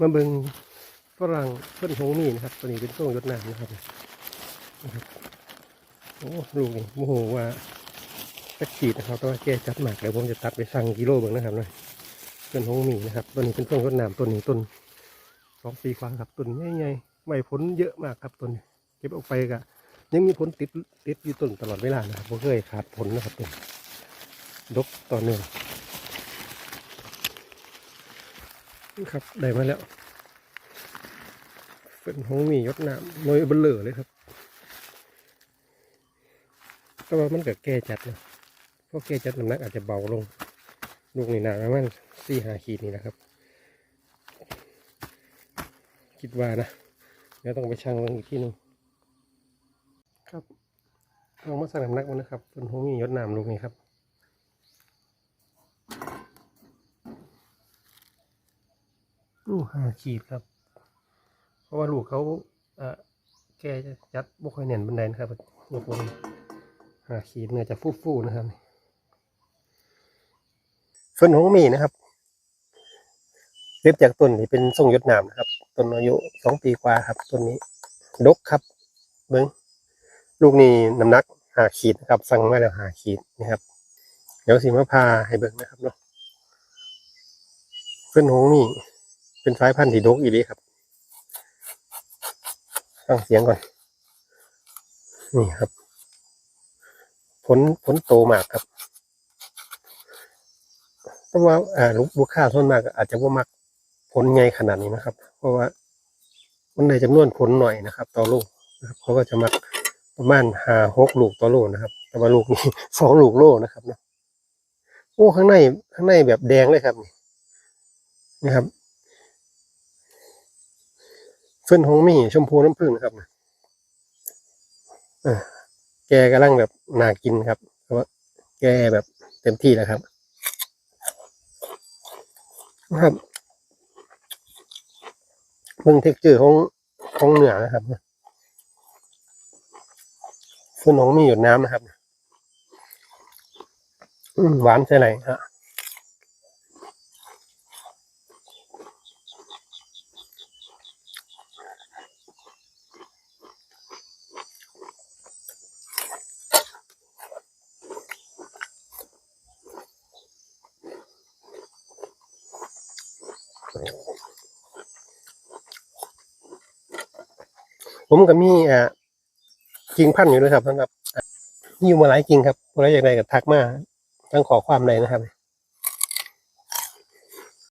มาเบิ่งฝรั่งเพิ่นหงมีนะครับ ตัวนี้เป็นช่วงยศน้ำนะครับนะครับโอ้ลูกนี่โมโหว่าจะขีดนะครับแต่ว่าแกจัดหมากเดี๋ยวผมจะตัดไปสั่งกิโลเบิ่งนะครับหน่อยเพิ่นหงมีนะครับตัวนี้เป็นช่วงยศน้ำต้นนี้ต้นสองปีกว่าครับต้นใหญ่ๆใบผลเยอะมากครับต้นเก็บออกไปก็ยังมีผลติดติดอยู่ต้นตลอดเวลานะครับบ่เคยขาดผลนะครับต้นดกต่อเนื่อง ครับได้มาแล้วเป็นหงมียศน้ำน้อยเบลเลอเลยครับแต่ว่ามันก็แก่จัดนะเพราะแก่จัดน้ำหนักอาจจะเบาลงลูกนี่หนาประมาณสี่หาขีดนี่นะครับ คิดว่านะเดี๋ยวต้องไปชั่งลงอีกที่หนึงครับลองมาสั่งน้ำหนักมันนะครับเป็นหงมียศน้ำลูกนี้ครับ ลูกห้าขีดครับ เพราะว่าลูกเขาเออแกจะจัดบุค่อยแน่นบันไดนะครับยกบนหาขีดเนื้อจะฟูๆนะครับ ส่วนของมีนะครับเล็บจากต้นนี่เป็นทรงยศนามนะครับต้นอายุสองปีกว่าครับต้นนี้ ดกครับ เบิ้งลูกนี้น้ำหนักหาขีดนะครับ สั่งมาแล้วหาขีดนะครับ เดี๋ยวสิมาพาให้เบิ้งนะครับเนาะเพื่อนหงมี เป็นสายพันธุ์ที่ดกอีหลีครับฟังเสียงก่อน นี่ครับ ผลผลโตมากครับเพราะว่าอ่าลูกลูกค้าส่วนมาก อาจจะว่ามักผลใหญ่ขนาดนี้นะครับ เพราะว่ามันได้จำนวนผลหน่อยนะครับ ต่อลูกนะครับเขาก็จะมักประมาณหาหกลูกต่อโลนะครับ แต่ว่าลูกนี้สองลูกโลนะครับเนาะโอ้ข้างในข้างในแบบแดงเลยครับนี่นะครับ เฟื่อนหงมี่ชมพูน้ำผึ้งนะครับอแกกำลังแบบน่ากินครับเพราะว่าแกแบบเต็มที่แล้วครับนะครับเบิ่งเท็กเจอร์ของของเหนือนะครับเฟื่อนหงมี่หยดน้ำนะครับหวานใช่ไรฮะ ผมก็มีอ่ากิ่งพันอยู่ด้วยครับสำหรับมีอยู่มาหลายกิ่งครับอะไรอยางไรก็ทักมาทั้งขอความใดนะครับ